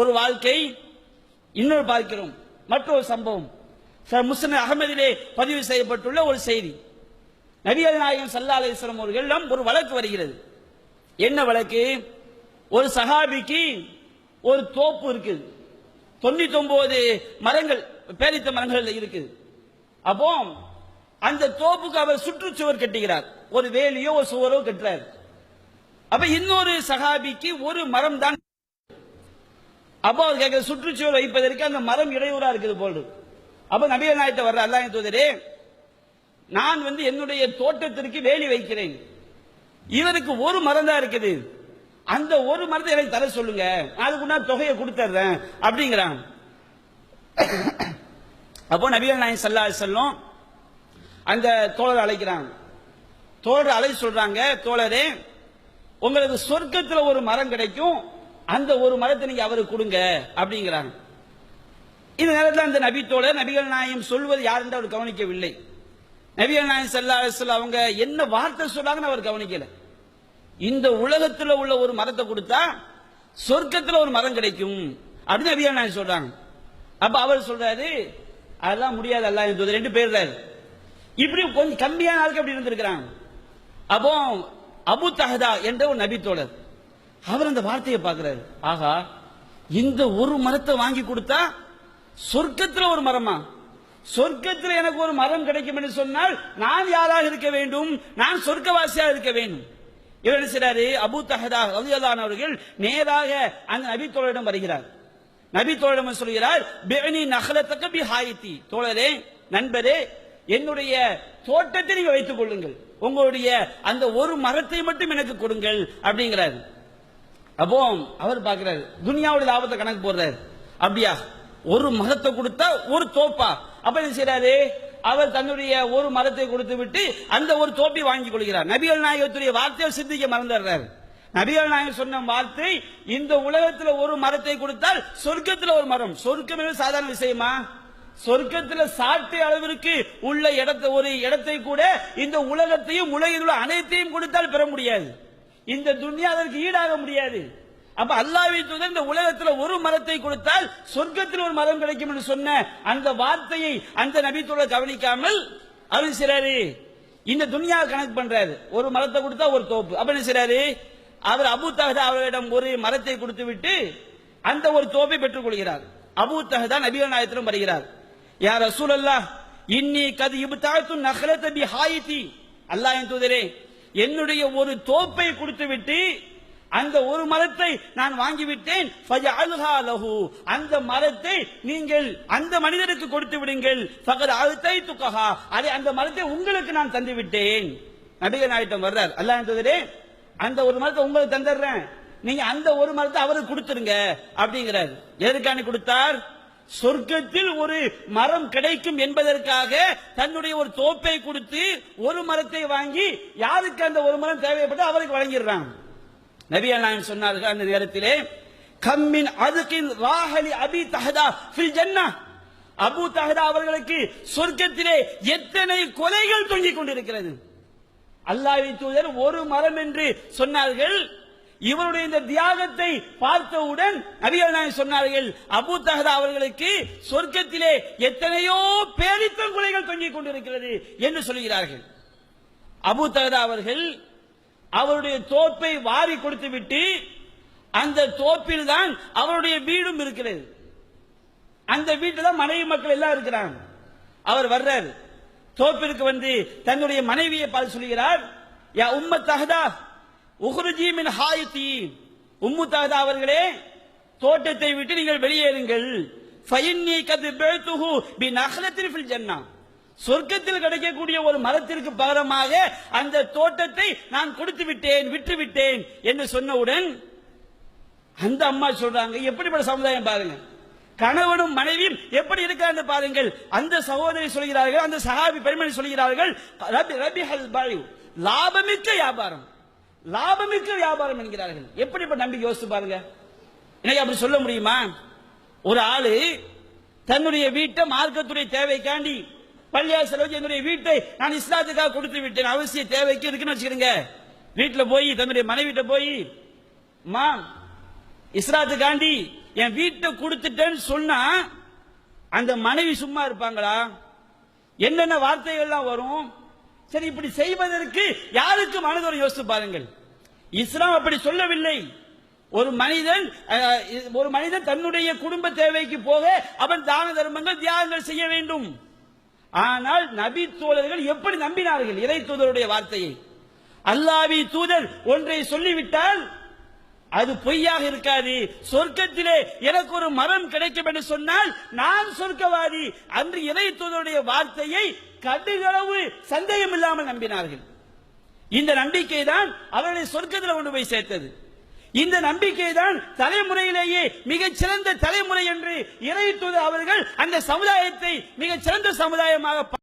ஒரு வாழ்க்கை இன்னொரு பார்க்கிறோம். மற்றொரு சம்பவம். சார் முஸ்லிம் அகமதிலே பதிவு செய்யப்பட்டுள்ள ஒரு செய்தி. நபியல் நாயகம் சல்லா அலிஸ்லாம் அவர்களிடம் ஒரு வழக்கு வருகிறது. என்ன வழக்கு? ஒரு சஹாபிக்கு ஒரு தோப்பு இருக்குது. தொண்ணூத்தி ஒன்பது மரங்கள் பேரித்த மரங்கள் இருக்குது அப்போ அந்த தோப்புக்கு அவர் சுற்றுச்சுவர் கட்டுகிறார். ஒரு வேலியோ ஒரு சுவரோ கட்டுறார். அப்ப இன்னொரு சகாபிக்கு ஒரு மரம் தான் அப்போ அவர் கேட்கிற சுற்றுச்சுவர் வைப்பதற்கு அந்த மரம் இடையூறா இருக்குது போல் அப்ப நபிகள் நாயத்தை வர்ற அல்லாஹ் தூதரே நான் வந்து என்னுடைய தோட்டத்திற்கு வேலி வைக்கிறேன். இவருக்கு ஒரு மரம் தான் இருக்குது. அந்த ஒரு மரத்தை எனக்கு தர சொல்லுங்க. அதுக்கு நான் தொகையை கொடுத்துறேன் அப்படிங்கிறான். அப்போ நபிகள் நாயன் சல்லா செல்லும் அந்த தோழர் அழைக்கிறாங்க தோழர் அழை சொல்றாங்க தோழரே உங்களுக்கு சொர்க்கத்தில் ஒரு மரம் கிடைக்கும் அந்த ஒரு மரத்தை நீங்க அவருக்கு கொடுங்க அப்படிங்கிறாங்க. இந்த நேரத்தில் அந்த நபித்தோழர் நபிகள் நாயம் சொல்வது யார் என்று அவர் கவனிக்கவில்லை. நபிகள் நாயம் சல்லா அலிஸ்லாம் அவங்க என்ன வார்த்தை சொன்னாங்கன்னு அவர் கவனிக்கல. இந்த உலகத்தில் உள்ள ஒரு மரத்தை கொடுத்தா சொர்க்கத்தில் ஒரு மரம் கிடைக்கும் அப்படின்னு நபிகள் நாயம் சொல்றாங்க. அப்ப அவர் சொல்றாரு அதெல்லாம் முடியாது அல்ல என்று ரெண்டு பேர் இப்படி கொஞ்சம் கம்மியான ஆளுக்கு அப்படி இருந்திருக்கிறாங்க. அப்போ அபு தஹதா என்ற ஒரு நபி தோழர் அவர் அந்த வார்த்தையை பார்க்கிறாரு. ஆகா இந்த ஒரு மரத்தை வாங்கி கொடுத்தா சொர்க்கத்துல ஒரு மரமா? சொர்க்கத்தில் எனக்கு ஒரு மரம் கிடைக்கும் என்று சொன்னால் நான் யாராக இருக்க வேண்டும்? நான் சொர்க்கவாசியாக இருக்க வேண்டும். இவர் என்ன செய்றாரு? அபு தஹதா ரலியல்லாஹு அவர்கள் நேராக அந்த நபி தோழரிடம் வருகிறார். நபி தோழரிடம் சொல்கிறார் பெனி நகலத்தக்க பி ஹாயித்தி தோழரே நண்பரே என்னுடைய தோட்டத்தை நீங்க வைத்துக் கொள்ளுங்கள். உங்களுடைய அந்த ஒரு மரத்தை மட்டும் எனக்கு கொடுங்கள் அப்படிங்கிறார். அப்போ அவர் பார்க்கிறாரு துனியாவுடைய லாபத்தை கணக்கு போடுறாரு. அப்படியா? ஒரு மரத்தை கொடுத்தா ஒரு தோப்பா? அப்ப என்ன செய்யறாரு அவர் தன்னுடைய ஒரு மரத்தை கொடுத்து விட்டு அந்த ஒரு தோப்பை வாங்கி கொள்கிறார். நபிகள் நாயகத்துடைய வார்த்தையை சிந்திக்க மறந்துடுறாரு. நபிகள் நாயகம் சொன்ன வார்த்தை இந்த உலகத்துல ஒரு மரத்தை கொடுத்தால் சொர்க்கத்துல ஒரு மரம். சொர்க்கம் சாதாரண விஷயமா? சொர்க்கத்துல சாட்டை அளவிற்கு உள்ள இடத்தை ஒரு இடத்தை கூட இந்த உலகத்தையும் உலகில் உள்ள அனைத்தையும் கொடுத்தால் பெற முடியாது. இந்த துன்யா அதற்கு ஈடாக முடியாது. அப்ப அல்லாஹ்வை தூதர் இந்த உலகத்துல ஒரு மரத்தை கொடுத்தால் சொர்க்கத்தில் ஒரு மரம் கிடைக்கும் என்று சொன்ன அந்த வார்த்தையை அந்த நபி கவனிக்காமல் அவர் சிறாரு இந்த துன்யாவை கணக்கு பண்றாரு. ஒரு மரத்தை கொடுத்தா ஒரு தோப்பு. அப்ப என்ன செய்றாரு? அவர் அபு தஹதா அவரிடம் ஒரு மரத்தை கொடுத்து விட்டு அந்த ஒரு தோப்பை பெற்றுக் கொள்கிறார். அபு தஹதா நபிகள் நாயத்திலும் வருகிறார். யார் ரசூலல்லாஹ் இன்னி கது இபுதாத்து நகலத்த பி ஹாயித்தி. அல்லாஹ்வின் தூதரே என்னுடைய ஒரு தோப்பை கொடுத்துவிட்டு அந்த ஒரு மரத்தை நான் வாங்கிவிட்டேன். அந்த மரத்தை நீங்கள் அந்த மனிதருக்கு கொடுத்து விடுங்கள். ஃபகத் அல்தைத்துகஹா. அதை அந்த மரத்தை உங்களுக்கு நான் தந்து விட்டேன் நபிகள் நாயிட்டம் வர்றார். அல்ல அந்த ஒரு மரத்தை உங்களுக்கு தந்துடுறேன். நீங்க அந்த ஒரு மரத்தை அவருக்கு கொடுத்துருங்க அப்படிங்கிறார். எதற்கான கொடுத்தார்? சொர்க்கத்தில் ஒரு மரம் கிடைக்கும் என்பதற்காக தன்னுடைய ஒரு தோப்பை கொடுத்து ஒரு மரத்தை வாங்கி யாருக்கு அந்த ஒரு மரம் தேவைப்பட்டு அவருக்கு வழங்கிடுறாங்க. நபி நாயகம் சொன்னார்கள் அந்த நேரத்திலே கம்மின் அதுக்கின் ராஹலி அபி தஹதா ஃபில் ஜன்னா அபு தஹதா அவர்களுக்கு சொர்க்கத்திலே எத்தனை கொலைகள் தொங்கிக் கொண்டிருக்கிறது. அல்லாஹ்வின் தூதர் ஒரு மரம் என்று சொன்னார்கள். இவருடைய இந்த தியாகத்தை பார்த்தவுடன் நபிகள் நாயகம் சொன்னார்கள்? அபு தஹதா அவர்களுக்கு சொர்க்கத்திலே எத்தனையோ பேரித்தம் கொலைகள் தொங்கிக் கொண்டிருக்கிறது என்று சொல்கிறார்கள். அபு தஹதா அவர்கள் அவருடைய தோப்பை வாரி கொடுத்து விட்டு அந்த தோப்பில் தான் அவருடைய வீடும் இருக்கிறது. அந்த வீட்டில் தான் மனைவி மக்கள் எல்லாம் இருக்கிறாங்க. அவர் வர்றார். தோப்பிற்கு வந்து தன்னுடைய மனைவியை பார்த்து சொல்கிறார் யா உம்ம தகதா உஹ்ருஜி மின் ஹாயத்தி உம்மு அவர்களே தோட்டத்தை விட்டு நீங்கள் வெளியேறுங்கள். ஃபைன்னி கது பேத்துஹு பி நஹலத்தின் ஃபில் ஜன்னா. சொர்க்கத்தில் கிடைக்கக்கூடிய ஒரு மரத்திற்கு பகரமாக அந்த தோட்டத்தை நான் கொடுத்து விட்டேன் விட்டு விட்டேன் என்று சொன்னவுடன் அந்த அம்மா சொல்றாங்க எப்படிப்பட்ட சமுதாயம் பாருங்க. கணவனும் மனைவியும் எப்படி இருக்கான்னு பாருங்கள். அந்த சகோதரி சொல்கிறார்கள் அந்த சஹாபி பெருமணி சொல்கிறார்கள் ரபி ரபி ஹல் பாயு லாபமிக்க வியாபாரம். லாபமிக்க வியாபாரம் என்கிறார்கள். எப்படிப்பட்ட நம்பிக்கை யோசிச்சு பாருங்க. எனக்கு அப்படி சொல்ல முடியுமா? ஒரு ஆளு தன்னுடைய வீட்டை மார்க்கத்துடைய தேவைக்காண்டி பள்ளியா செலவு என்னுடைய வீட்டை நான் இஸ்லாத்துக்காக கொடுத்து விட்டேன். அவசிய தேவைக்கு இருக்குன்னு வச்சுக்கிறேங்க வீட்டில் போய் தன்னுடைய மனைவிட்ட போய் மா இஸ்ராத்துக்காண்டி என் வீட்டை கொடுத்துட்டேன்னு சொன்னா அந்த மனைவி சும்மா இருப்பாங்களா? என்னென்ன வார்த்தைகள்லாம் வரும்? சரி இப்படி செய்வதற்கு யாருக்கு மனதோடு யோசித்து பாருங்கள். இஸ்லாம் அப்படி சொல்லவில்லை. ஒரு மனிதன் ஒரு மனிதன் தன்னுடைய குடும்ப தேவைக்கு போக அவன் தான தர்மங்கள் தியாகங்கள் செய்ய வேண்டும். ஆனால் நபி தோழர்கள் எப்படி நம்பினார்கள்? இறை தூதருடைய வார்த்தையை. அல்லாவி தூதர் ஒன்றை சொல்லிவிட்டால் அது பொய்யாக இருக்காது. சொர்க்கத்திலே எனக்கு ஒரு மரம் கிடைக்கும் என்று சொன்னால் நான் சொர்க்கவாதி. அன்று இறை தூதருடைய வார்த்தையை கடுகளவு சந்தேகம் இல்லாமல் நம்பினார்கள். இந்த நம்பிக்கை தான் அவர்களை சொர்க்கத்தில் கொண்டு போய் சேர்த்தது. இந்த நம்பிக்கை தான் தலைமுறையிலேயே மிகச்சிறந்த தலைமுறை என்று இறை அவர்கள் அந்த சமுதாயத்தை மிகச்சிறந்த சமுதாயமாக